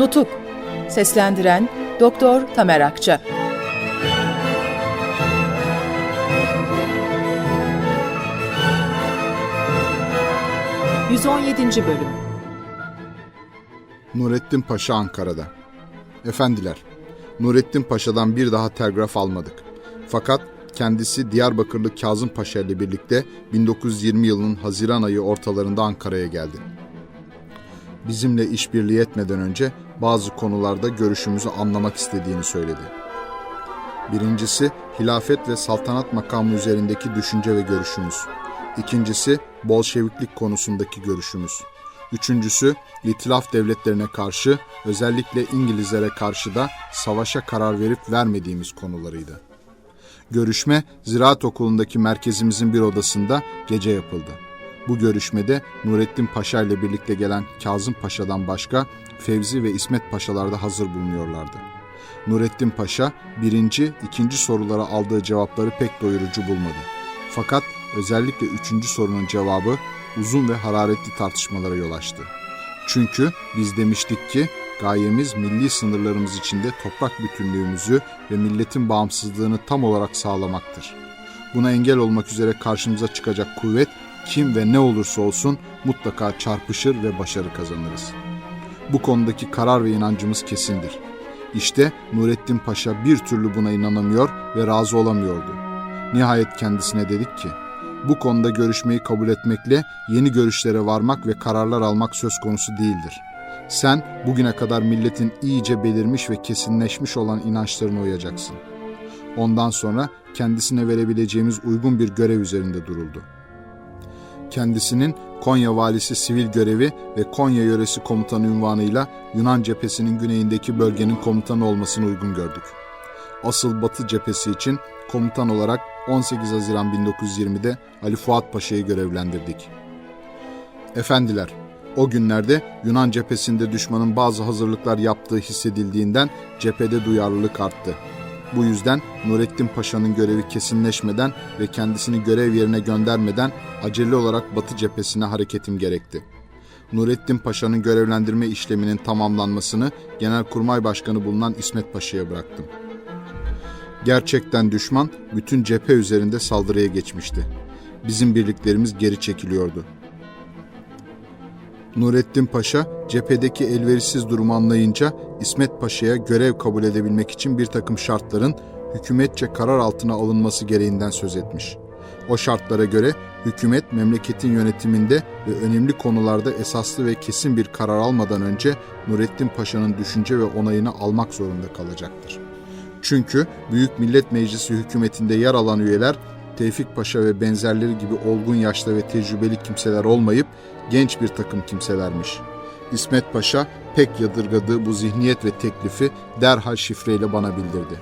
Nutuk Seslendiren Doktor Tamer Akça 117. Bölüm Nurettin Paşa Ankara'da. Efendiler, Nurettin Paşa'dan bir daha telgraf almadık. Fakat kendisi Diyarbakırlı Kazım Paşa ile birlikte 1920 yılının Haziran ayı ortalarında Ankara'ya geldi. Bizimle işbirliği etmeden önce bazı konularda görüşümüzü anlamak istediğini söyledi. Birincisi hilafet ve saltanat makamı üzerindeki düşünce ve görüşümüz. İkincisi Bolşeviklik konusundaki görüşümüz. Üçüncüsü itilaf devletlerine karşı özellikle İngilizlere karşı da savaşa karar verip vermediğimiz konularıydı. Görüşme Ziraat Okulu'ndaki merkezimizin bir odasında gece yapıldı. Bu görüşmede Nurettin Paşa ile birlikte gelen Kazım Paşa'dan başka Fevzi ve İsmet Paşalar da hazır bulunuyorlardı. Nurettin Paşa birinci, ikinci sorulara aldığı cevapları pek doyurucu bulmadı. Fakat özellikle üçüncü sorunun cevabı uzun ve hararetli tartışmalara yol açtı. Çünkü biz demiştik ki gayemiz milli sınırlarımız içinde toprak bütünlüğümüzü ve milletin bağımsızlığını tam olarak sağlamaktır. Buna engel olmak üzere karşımıza çıkacak kuvvet kim ve ne olursa olsun mutlaka çarpışır ve başarı kazanırız. Bu konudaki karar ve inancımız kesindir. İşte Nurettin Paşa bir türlü buna inanamıyor ve razı olamıyordu. Nihayet kendisine dedik ki, bu konuda görüşmeyi kabul etmekle yeni görüşlere varmak ve kararlar almak söz konusu değildir. Sen bugüne kadar milletin iyice belirmiş ve kesinleşmiş olan inançlarına uyacaksın. Ondan sonra kendisine verebileceğimiz uygun bir görev üzerinde duruldu. Kendisinin Konya valisi sivil görevi ve Konya yöresi komutanı unvanıyla Yunan cephesinin güneyindeki bölgenin komutanı olmasını uygun gördük. Asıl Batı cephesi için komutan olarak 18 Haziran 1920'de Ali Fuat Paşa'yı görevlendirdik. Efendiler, o günlerde Yunan cephesinde düşmanın bazı hazırlıklar yaptığı hissedildiğinden cephede duyarlılık arttı. Bu yüzden Nurettin Paşa'nın görevi kesinleşmeden ve kendisini görev yerine göndermeden acele olarak Batı cephesine hareketim gerekti. Nurettin Paşa'nın görevlendirme işleminin tamamlanmasını Genelkurmay Başkanı bulunan İsmet Paşa'ya bıraktım. Gerçekten düşman bütün cephe üzerinde saldırıya geçmişti. Bizim birliklerimiz geri çekiliyordu. Nurettin Paşa cephedeki elverişsiz durumu anlayınca İsmet Paşa'ya görev kabul edebilmek için bir takım şartların hükümetçe karar altına alınması gereğinden söz etmiş. O şartlara göre hükümet memleketin yönetiminde ve önemli konularda esaslı ve kesin bir karar almadan önce Nurettin Paşa'nın düşünce ve onayını almak zorunda kalacaktır. Çünkü Büyük Millet Meclisi hükümetinde yer alan üyeler Tevfik Paşa ve benzerleri gibi olgun yaşta ve tecrübeli kimseler olmayıp genç bir takım kimselermiş. İsmet Paşa pek yadırgadığı bu zihniyet ve teklifi derhal şifreyle bana bildirdi.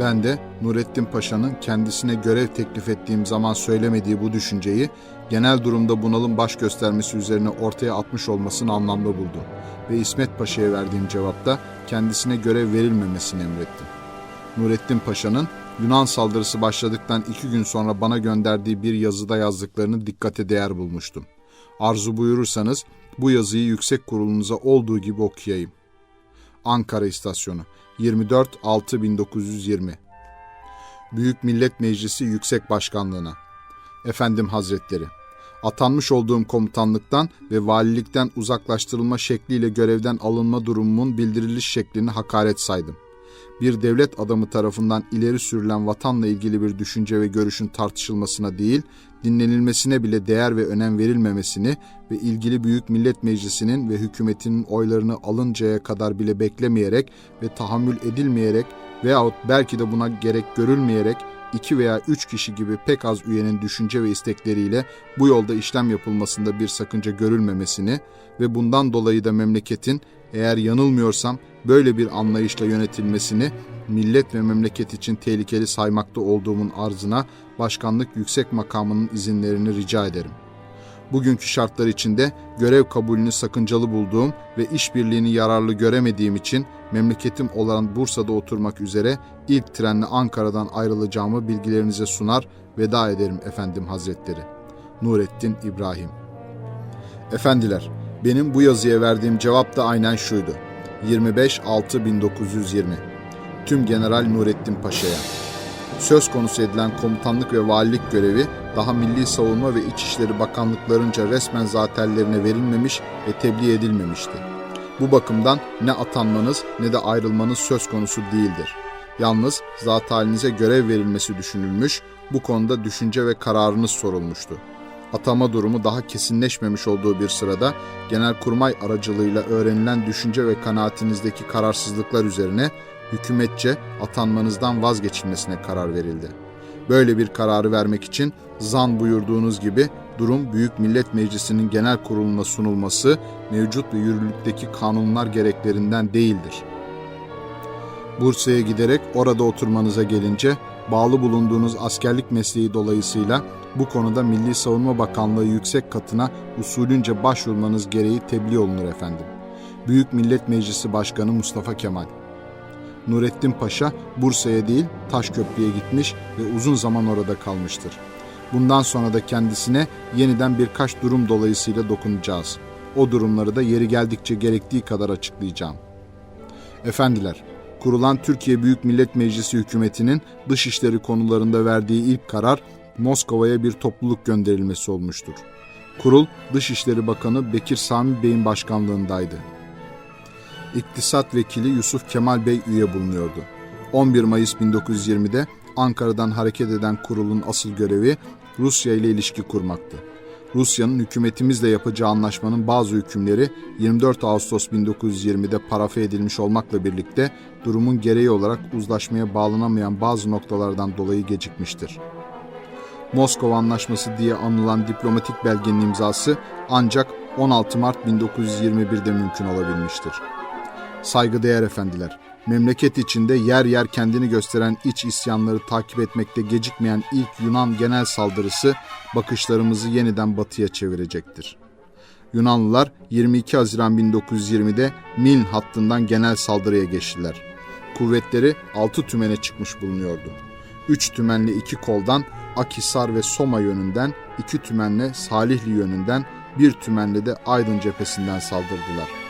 Ben de Nurettin Paşa'nın kendisine görev teklif ettiğim zaman söylemediği bu düşünceyi genel durumda bunalım baş göstermesi üzerine ortaya atmış olmasını anlamlı buldum ve İsmet Paşa'ya verdiğim cevapta kendisine görev verilmemesini emrettim. Nurettin Paşa'nın Yunan saldırısı başladıktan iki gün sonra bana gönderdiği bir yazıda yazdıklarını dikkate değer bulmuştum. Arzu buyurursanız bu yazıyı yüksek kurulunuza olduğu gibi okuyayım. Ankara İstasyonu 24.6.1920 Büyük Millet Meclisi Yüksek Başkanlığına Efendim Hazretleri Atanmış olduğum komutanlıktan ve valilikten uzaklaştırılma şekliyle görevden alınma durumumun bildiriliş şeklini hakaret saydım bir devlet adamı tarafından ileri sürülen vatanla ilgili bir düşünce ve görüşün tartışılmasına değil, dinlenilmesine bile değer ve önem verilmemesini ve ilgili Büyük Millet Meclisi'nin ve hükümetinin oylarını alıncaya kadar bile beklemeyerek ve tahammül edilmeyerek veyahut belki de buna gerek görülmeyerek iki veya üç kişi gibi pek az üyenin düşünce ve istekleriyle bu yolda işlem yapılmasında bir sakınca görülmemesini ve bundan dolayı da memleketin eğer yanılmıyorsam böyle bir anlayışla yönetilmesini millet ve memleket için tehlikeli saymakta olduğumun arzına başkanlık yüksek makamının izinlerini rica ederim. Bugünkü şartlar içinde görev kabulünü sakıncalı bulduğum ve işbirliğini yararlı göremediğim için memleketim olan Bursa'da oturmak üzere ilk trenle Ankara'dan ayrılacağımı bilgilerinize sunar, veda ederim efendim hazretleri. Nurettin İbrahim Efendiler, Benim bu yazıya verdiğim cevap da aynen şuydu. 25-6-1920 Tüm General Nurettin Paşa'ya. Söz konusu edilen komutanlık ve valilik görevi daha Milli Savunma ve İçişleri Bakanlıklarınca resmen zaterlerine verilmemiş ve tebliğ edilmemişti. Bu bakımdan ne atanmanız ne de ayrılmanız söz konusu değildir. Yalnız zat halinize görev verilmesi düşünülmüş, bu konuda düşünce ve kararınız sorulmuştu. Atama durumu daha kesinleşmemiş olduğu bir sırada Genelkurmay aracılığıyla öğrenilen düşünce ve kanaatinizdeki kararsızlıklar üzerine hükümetçe atanmanızdan vazgeçilmesine karar verildi. Böyle bir kararı vermek için zan buyurduğunuz gibi durum Büyük Millet Meclisi'nin genel kuruluna sunulması mevcut ve yürürlükteki kanunlar gereklerinden değildir. Bursa'ya giderek orada oturmanıza gelince bağlı bulunduğunuz askerlik mesleği dolayısıyla bu konuda Milli Savunma Bakanlığı yüksek katına usulünce başvurmanız gereği tebliğ olunur efendim. Büyük Millet Meclisi Başkanı Mustafa Kemal Nurettin Paşa Bursa'ya değil Taşköprü'ye gitmiş ve uzun zaman orada kalmıştır. Bundan sonra da kendisine yeniden birkaç durum dolayısıyla dokunacağız. O durumları da yeri geldikçe gerektiği kadar açıklayacağım. Efendiler, kurulan Türkiye Büyük Millet Meclisi hükümetinin dışişleri konularında verdiği ilk karar Moskova'ya bir topluluk gönderilmesi olmuştur. Kurul Dışişleri Bakanı Bekir Sami Bey'in başkanlığındaydı. İktisat Vekili Yusuf Kemal Bey üye bulunuyordu. 11 Mayıs 1920'de Ankara'dan hareket eden kurulun asıl görevi Rusya ile ilişki kurmaktı. Rusya'nın hükümetimizle yapacağı anlaşmanın bazı hükümleri 24 Ağustos 1920'de parafe edilmiş olmakla birlikte durumun gereği olarak uzlaşmaya bağlanamayan bazı noktalardan dolayı gecikmiştir. Moskova Anlaşması diye anılan diplomatik belgenin imzası ancak 16 Mart 1921'de mümkün olabilmiştir. Saygıdeğer efendiler, memleket içinde yer yer kendini gösteren iç isyanları takip etmekte gecikmeyen ilk Yunan genel saldırısı bakışlarımızı yeniden batıya çevirecektir. Yunanlılar 22 Haziran 1920'de Miln hattından genel saldırıya geçtiler. Kuvvetleri 6 tümene çıkmış bulunuyordu. 3 tümenli iki koldan Akhisar ve Soma yönünden, iki tümenle Salihli yönünden, bir tümenle de Aydın cephesinden saldırdılar.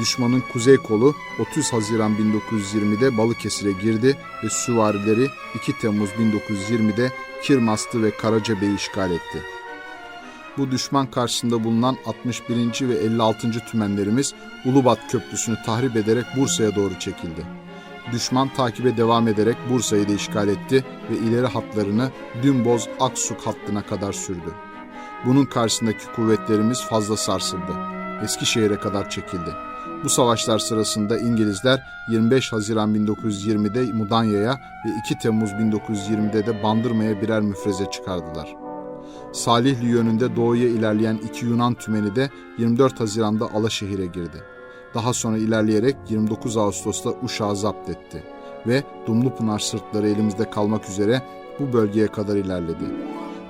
Düşmanın kuzey kolu 30 Haziran 1920'de Balıkesir'e girdi ve süvarileri 2 Temmuz 1920'de Kirmastı ve Karacabey'i işgal etti. Bu düşman karşısında bulunan 61. ve 56. tümenlerimiz Ulubat Köprüsü'nü tahrip ederek Bursa'ya doğru çekildi. Düşman takibe devam ederek Bursa'yı da işgal etti ve ileri hatlarını Dümboz Aksuk hattına kadar sürdü. Bunun karşısındaki kuvvetlerimiz fazla sarsıldı. Eskişehir'e kadar çekildi. Bu savaşlar sırasında İngilizler 25 Haziran 1920'de Mudanya'ya ve 2 Temmuz 1920'de de Bandırma'ya birer müfreze çıkardılar. Salihli yönünde doğuya ilerleyen iki Yunan tümeni de 24 Haziran'da Alaşehir'e girdi. Daha sonra ilerleyerek 29 Ağustos'ta Uşak'ı zapt etti ve Dumlupınar sırtları elimizde kalmak üzere bu bölgeye kadar ilerledi.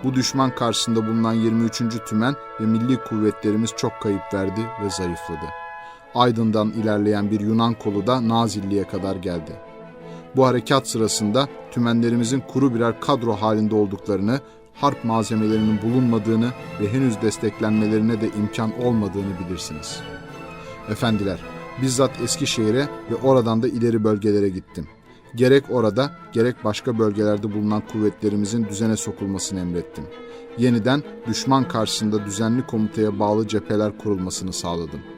Bu düşman karşısında bulunan 23. Tümen ve milli kuvvetlerimiz çok kayıp verdi ve zayıfladı. Aydın'dan ilerleyen bir Yunan kolu da Nazilli'ye kadar geldi. Bu harekat sırasında tümenlerimizin kuru birer kadro halinde olduklarını, harp malzemelerinin bulunmadığını ve henüz desteklenmelerine de imkan olmadığını bilirsiniz. Efendiler, bizzat Eskişehir'e ve oradan da ileri bölgelere gittim. Gerek orada, gerek başka bölgelerde bulunan kuvvetlerimizin düzene sokulmasını emrettim. Yeniden düşman karşısında düzenli komutaya bağlı cepheler kurulmasını sağladım.''